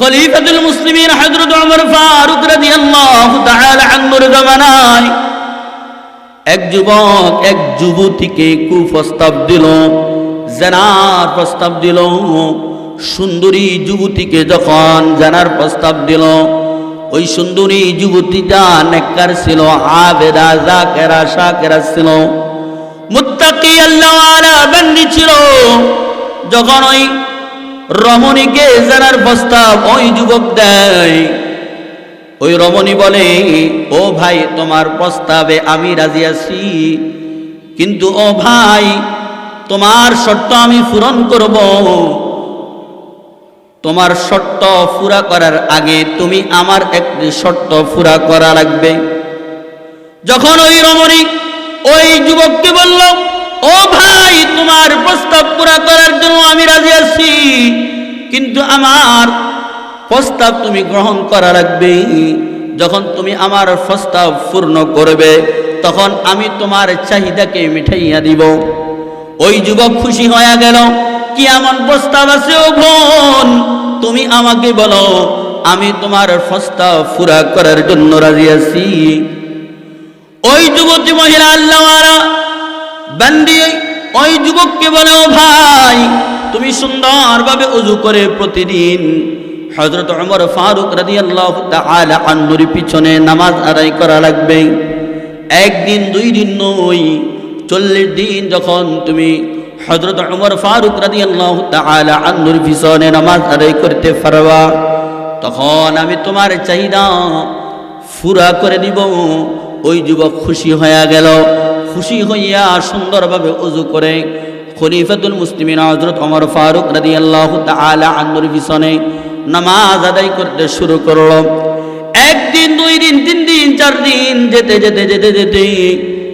খলিফাতুল মুসলিমিন হযরত ওমর ফারুক রাদিয়াল্লাহু তাআলা আনহুর জামানায় এক যুবক, এক যুবতীকে কুপ্রস্তাব দিল, জানার প্রস্তাব দিল, সুন্দরী যুবতীকে যখন জানার প্রস্তাব দিল, ওই সুন্দরী যুবতীটা নেককার ছিল, আবেদা, জাকেরা শাকেরা ছিল মুত্তাকি আল্লাহ বান্দি ছিল। যখন ওই রমণীকে জানার প্রস্তাব? ওই যুবক দেয়। ওই রমণী বলে, ও ভাই, তোমার প্রস্তাবে আমি রাজি আছি। কিন্তু ও ভাই, তোমার শর্ত আমি পূরণ করব। তোমার শর্ত পুরা করার আগে তুমি আমার একটি শর্ত পুরা করা লাগবে। যখন ওই রমণী ওই যুবককে বলল ও ভাই, তোমার প্রস্তাব পুরা করার জন্য আমি রাজি আছি। কিন্তু আমার প্রস্তাব তুমি গ্রহণ করা লাগবে। যখন তুমি আমার প্রস্তাব পূর্ণ করবে, তখন আমি তোমার চাহিদাকে মিঠাইয়া দিব। ওই যুবক খুশি হয়ে গেল, কি এমন প্রস্তাব আছে ও বোন? তুমি আমাকে বলো, আমি তোমার প্রস্তাব পুরা করার জন্য রাজি আছি। ওই যুবতী মহিলা আল্লাহওয়ালা বান্দি ওই যুবককে বলে, ভাই, তুমি সুন্দরভাবে উজু করে প্রতিদিন হজরত ওমর ফারুক রাদিয়াল্লাহু তাআলা আনহুর পিছনে নামাজ আদায় করা লাগবে। একদিন, দুই দিন নয়, চল্লিশ দিন যখন তুমি হজরত ওমর ফারুক রাদিয়াল্লাহু তাআলা আনহুর পিছনে নামাজ আদায় করতে পারবা, তখন আমি তোমার চাহিদা ফুরা করে দিব। ওই যুবক খুশি হইয়া গেল। খুশি হইয়া সুন্দরভাবে উজু করে খলিফাতুল মুসলিমিন হজরত ওমর ফারুক রাদিয়াল্লাহু তাআলা আনহুর পিছনে নামাজ আদায় করতে শুরু করল। একদিন, দুই দিন, তিন দিন, চার দিন যেতে যেতে যেতে যেতে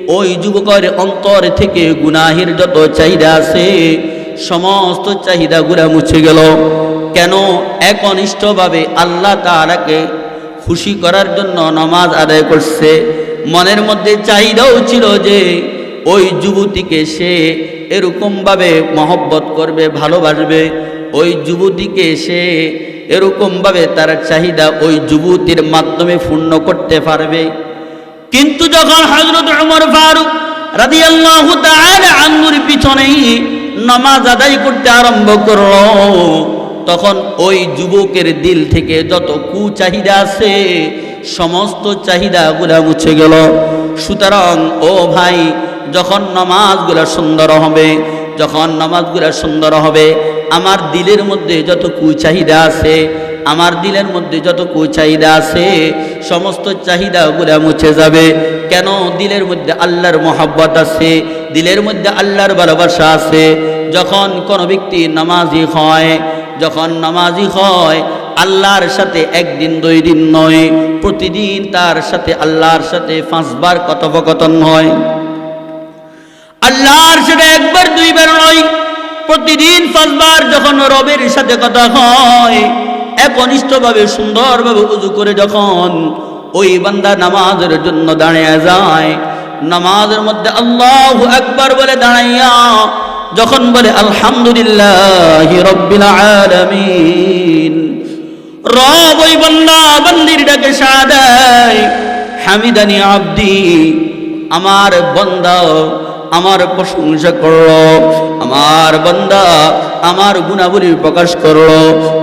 ওই যুবকের অন্তর থেকে গুনাহের যত চাহিদা আছে, সমস্ত চাহিদা চাহিদাগুলা মুছে গেল। কেন? একনিষ্ঠভাবে আল্লাহ তাআলাকে খুশি করার জন্য নামাজ আদায় করছে। মনের মধ্যে চাহিদাও ছিল যে ওই যুবতীকে সে এরকমভাবে মহব্বত করবে, ভালোবাসবে। ওই যুবতীকে সে এরকমভাবে তার চাহিদা ওই যুবতীর মাধ্যমে পূর্ণ করতে পারবে। কিন্তু যখন হজরত উমর ফারুক রাদিয়াল্লাহু তাআলা আনহুর পিছনে নামাজ আদায় করতে আরম্ভ করল, তখন ওই যুবকের দিল থেকে যত কু চাহিদা আছে সমস্ত চাহিদাগুলা মুছে গেল। সুতরাং, ও ভাই, যখন নামাজগুলা সুন্দর হবে, যখন নামাজগুলা সুন্দর হবে, আমার দিলের মধ্যে যত কু চাহিদা আছে, আমার দিলের মধ্যে যত কু চাহিদা আছে, সমস্ত চাহিদাগুলা মুছে যাবে। কেন? দিলের মধ্যে আল্লাহর মহাব্বত আছে, দিলের মধ্যে আল্লাহর ভালোবাসা আছে। যখন কোনো ব্যক্তি নামাজি হয়, যখন নামাজি হয় আল্লাহর সাথে একদিন দুই দিন নয়, প্রতিদিন তার সাথে আল্লাহর সাথে পাঁচবার কথোপকথন হয়। আল্লাহর সাথে একবার, দুইবার নয়, প্রতিদিন পাঁচবার যখন রবের সাথে কথা হয়, একনিষ্ঠভাবে, সুন্দরভাবে উজু করে যখন ওই বান্দা নামাজের জন্য দাঁড়িয়ে যায়, নামাজের মধ্যে আল্লাহ একবার বলে দাঁড়াইয়া যখন বলে, আলহামদুলিল্লাহ রব্বিল আলামিন। রব ওই বান্দা, বান্দির ডাকে সাদাই হামিদানি আব্দি, আমার বন্দা, আমার প্রশংসা করল, আমার বন্দা, আমার গুণাবলী প্রকাশ করল।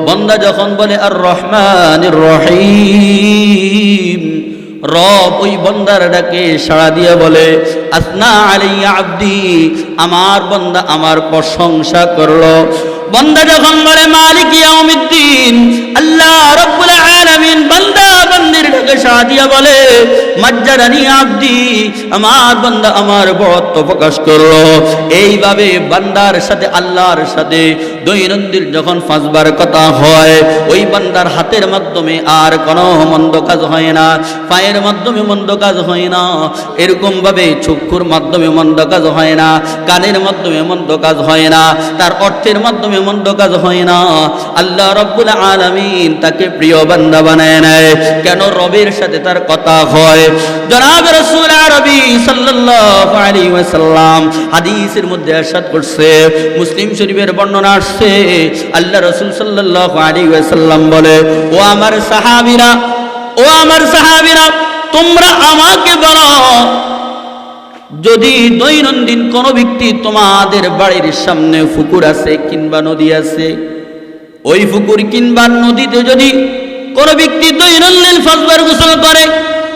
বন্দা যখন বলে আর রহমান রহিম, রব ওই বন্দার ডাকে সাড়া দিয়ে বলে, আসনা আলাইয়া আব্দি, আমার বন্দা আমার প্রশংসা করল। বন্দা যখন বলে, মালিক বান্দির ডাকে সাড়া দিয়ে বলে, মাজ্জারানি আব্দি, আমার বান্দা আমার বত্ত প্রকাশ করল। এইভাবে বান্দার সাথে, আল্লাহর সাথে দৈনন্দিন যখন পাঁচবার কথা হয়, ওই বান্দার হাতের মাধ্যমে আর কোনো মন্দ কাজ হয় না, পায়ের মাধ্যমে মন্দ কাজ হয় না, এরকমভাবে চক্ষুর মাধ্যমে মন্দ কাজ হয় না, কানের মাধ্যমে মন্দ কাজ হয় না, তার অর্থের মাধ্যমে মন্দ কাজ হয় না। আল্লাহ রব্বুল আলমিন তাকে প্রিয় বান্দা বানায় নেয়। কেন রবের সাথে তার কথা হয়? জনাব রসুল আরবি সাল্লাহ আলী ওয়াসাল্লাম হাদিসের মধ্যে আসাদ করছে, মুসলিম শরীফের বর্ণনা আসছে আল্লাহ রসুল সাল্লাহ আলী বলে, ও আমার সাহাবিরা, ও আমার সাহাবিরা, তোমরা আমাকে বলো, যদি দৈনন্দিন কোনো ব্যক্তি তোমাদের বাড়ির সামনে পুকুর আছে কিংবা নদী আছে, ওই পুকুর কিংবা নদীতে যদি কোনো ব্যক্তি দৈনন্দিন ফসবার গোসল করে,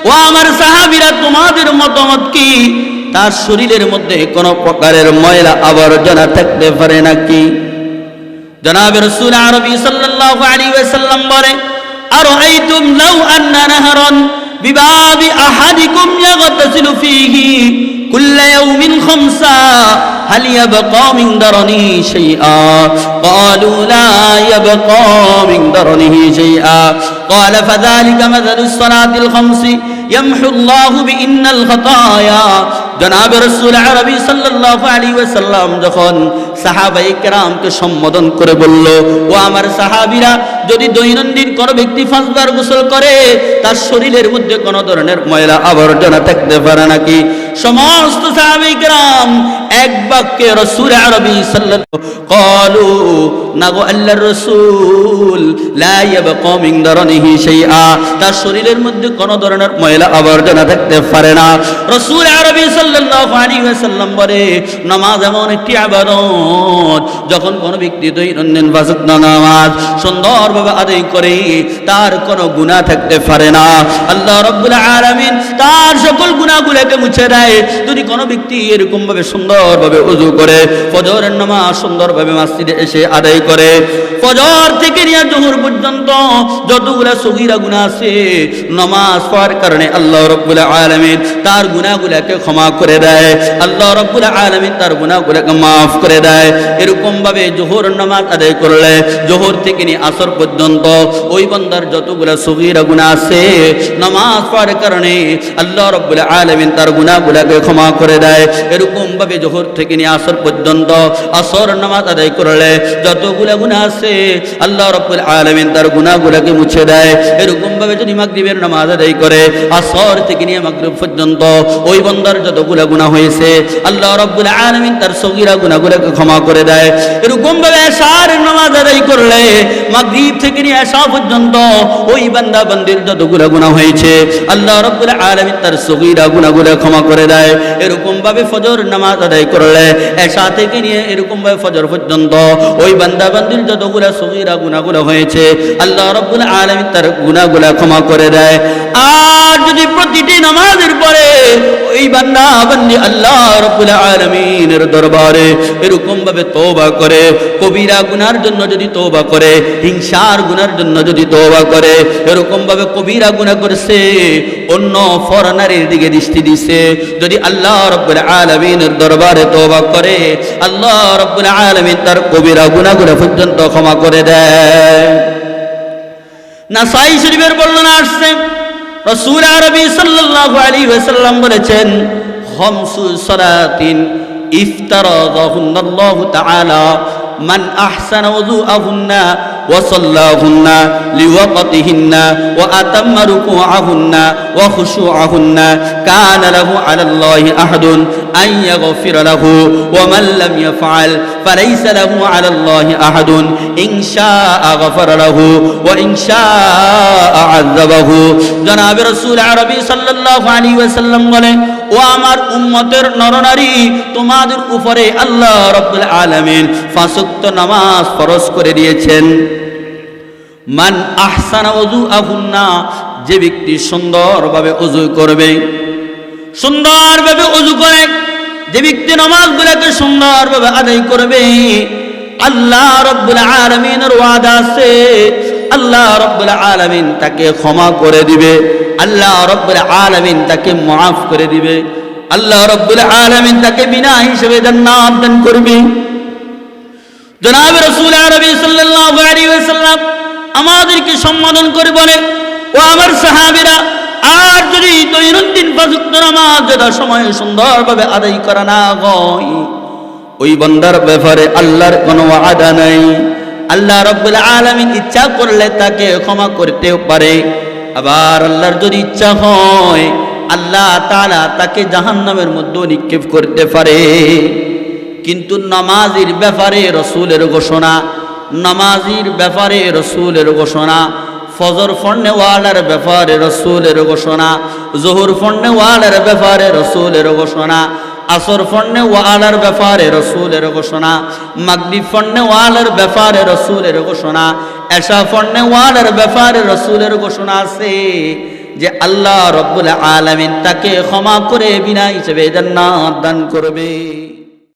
ও আমার সাহাবিরা, তোমাদের মতামত কি? তার শরীরের মধ্যে কোনো প্রকারের ময়লা আবর্জনা থাকতে পারে নাকি? জনাব রসুল আরবি সাল্লাল্লাহু আলাইহি ওয়াসাল্লাম বলে আরাইতুম লাউ আন্না নাহরান বিবাবি আহাদিকুম ইয়াগতাসিলু ফীহি كل يوم خمسا هل يبقى من درنه شيئا قالوا لا يبقى من درنه شيئا قال فذلك مثل الصلاة الخمس يمحو الله بإن الخطايا জনাব রসুল আরবি সাল্লাহ আলী ওয়াসাল্লাম যখন সাহাবাই কেরামকে সম্বোধন করে বলল, ও আমার সাহাবিরা, যদি দৈনন্দিন কোন ব্যক্তি ফাঁসবার গোসল করে, তার শরীরের মধ্যে কোন ধরনের ময়লা আবর্জনা থাকতে পারে নাকি? সমস্ত সাহাবিকরাম এক বাক্যে রসুল আরবি কলু, নাগো আল্লাহ রসুল কমিং ধরনিহি সেই আ তার শরীরের মধ্যে কোন ধরনের ময়লা আবর্জনা থাকতে পারে না। রসুল আরবি সাল্লাল্লাহু আলাইহি ওয়াসাল্লাম বলে, নামাজ এমন একটি আবাদত, যখন কোনো ব্যক্তি দৈনন্দিন বাজত নামাজ, সুন্দরভাবে আদায় করে, তার কোনো গুনাহ থাকতে পারে না। আল্লাহ রাব্বুল আলামিন তার সকল গুনাহগুলোকে মুছে দেয়। যদি কোনো ব্যক্তি এরকম ভাবে সুন্দরভাবে উজু করে, ফজরের নামাজ সুন্দরভাবে মসজিদে এসে আদায় করে, ফজর থেকে নিয়ে জোহর পর্যন্ত যতগুলা সগীরা গুনাহ আছে, নামাজ পড়ার কারণে আল্লাহ রাব্বুল আলামিন তার গুনাহগুলোকে ক্ষমা করে দেয়। আল্লাহ রাব্বুল আলামিন তার গুনাহগুলোকে মাফ করে দেয়। এরকম ভাবে জোহর নামাজ আদায় করলে, জোহর থেকে নিয়ে আসর পর্যন্ত ওই বান্দার যতগুলা সগীরা গুনাহ আছে, নামাজ পড়ার কারণে আল্লাহ রাব্বুল আলামিন তার গুনাহগুলোকে ক্ষমা করে দেয়। এরকম ভাবে জোহর থেকে নিয়ে আসর পর্যন্ত আসর নামাজ আদায় করলে যতগুলা গুনাহ আছে, আল্লাহ রাব্বুল আলামিন তার গুনাহগুলোকে মুছে দেয়। এরকম ভাবে যদি মাগরিবের নামাজ আদায় করে, আসর থেকে নিয়ে মাগরিব পর্যন্ত ওই বান্দার যতগুলা গুনাহ হয়েছে, আল্লাহ রাব্বুল আলমিন তার সগীরা গুনাহগুলোকে ক্ষমা করে দেয়। এরকম ভাবে এশার নামাজ আদায় করলে মাগরিব থেকে নিয়ে এশা পর্যন্ত ওই বান্দা বান্দির যতগুলা গুনাহ হয়েছে, আল্লাহ রাব্বুল আলামিন তার সগীরা গুনাহগুলো ক্ষমা করে দেয়, এরকম ভাবে ফজর নামাজ আদায় করলে, এসা থেকে নিয়ে এরকম ভাবে ফজর পর্যন্ত ওই বান্দা বান্দির যতগুলা সহিরা গুণাগুলো হয়েছে, আল্লাহ রব্বুল আলমী তার গুণাগুলা ক্ষমা করে দেয়। আর যদি প্রতিটি নামাজের পরে ওই বান্দা বান্দি আল্লাহ রাব্বুল আলামিনের দরবারে এরকম ভাবে তওবা করে, কবিরা গুনার জন্য যদি তওবা করে, হিংসার গুনার জন্য যদি তওবা করে, এরকম ভাবে কবিরা গুনাহ করছে, অন্য ফরনারের দিকে দৃষ্টি দিছে, যদি আল্লাহ রাব্বুল আলামিনের দরবারে তওবা করে, আল্লাহ রাব্বুল আলামিন তার কবিরা গুনাহগুলো পর্যন্ত ক্ষমা করে দেয়। নাসাই শরীফের বর্ণনা আসছে রসুল আরবি সাল্লাল্লাহু আলাইহি ওয়াসাল্লাম বলেছেন খামসু সালাতিন ইফতারাদাহুন্নাল্লাহু তাআলা মান আহসানা ওযুআহুন্না وصلاهن لوقتهن وأتم ركوعهن وخشوعهن كان له على الله أحد أن يغفر له ومن لم يفعل فليس له على الله أحد إن شاء غفر له وإن شاء عذبه جناب رسول عربي صلى الله عليه وسلم বলে ও আমার উম্মতের নরনারী তোমাদের উপরে আল্লাহ রব্বুল আলামিন ফাসুক্ত নামাজ ফরজ করে দিয়েছেন মান আহসানা অজু আহুন্না যে ব্যক্তি সুন্দরভাবে অজু করবে, সুন্দরভাবে অজু করে, যে ব্যক্তি নামাজগুলোকে সুন্দরভাবে আদায় করবে, আল্লাহ রব্বুল আলমিনের ওয়াদা আছে, আল্লাহ রব্বুল আলমিন তাকে ক্ষমা করে দিবে, আল্লাহ রব্বুল আলমিন তাকে মাফ করে দিবে, আল্লাহ রব্বুল আলমিন তাকে বিনা হিসেবে জান্নাত দান করবে। জনাব রসুল আরবি সাল্লাল্লাহু আলাইহি ওয়াসাল্লাম আমাদেরকে সম্বোধন করে বলে, ও আমার সাহাবীরা, আর যদি দৈনন্দিন প্রযুক্ত নামাজ যথা সময় সুন্দরভাবে আদায় করা না হয়, ওই বন্দার ব্যাপারে আল্লাহর কোনো আদা নাই। আল্লাহ রব্বুল আলামিন ইচ্ছা করলে তাকে ক্ষমা করতেও পারে। আবার আল্লাহর যদি ইচ্ছা হয়, আল্লাহ তালা তাকে জাহান্নামের মধ্যে নিক্ষেপ করতে পারে। কিন্তু নামাজের ব্যাপারে রসুলের ঘোষণা নামাজির ব্যাপারে রসুলের ঘোষণা, ফজর ফন্নে ওয়ালার ব্যাপারে রসুলের ঘোষণা, জহুর ফন্নে ওয়ালার ব্যাপারে রসুলের ঘোষণা, আসর ফন্নে ওয়ালার ব্যাপারে রসুলের ঘোষণা মাগবি ফন্নে ওয়ালার ব্যাপারে রসুলের ঘোষণা, এশা ফন্নে ওয়ালার ব্যাপারে রসুলের ঘোষণা আছে যে আল্লাহ রব্বুল আলামিন তাকে ক্ষমা করে বিনা হিসেবে জান্নাত দান করবে।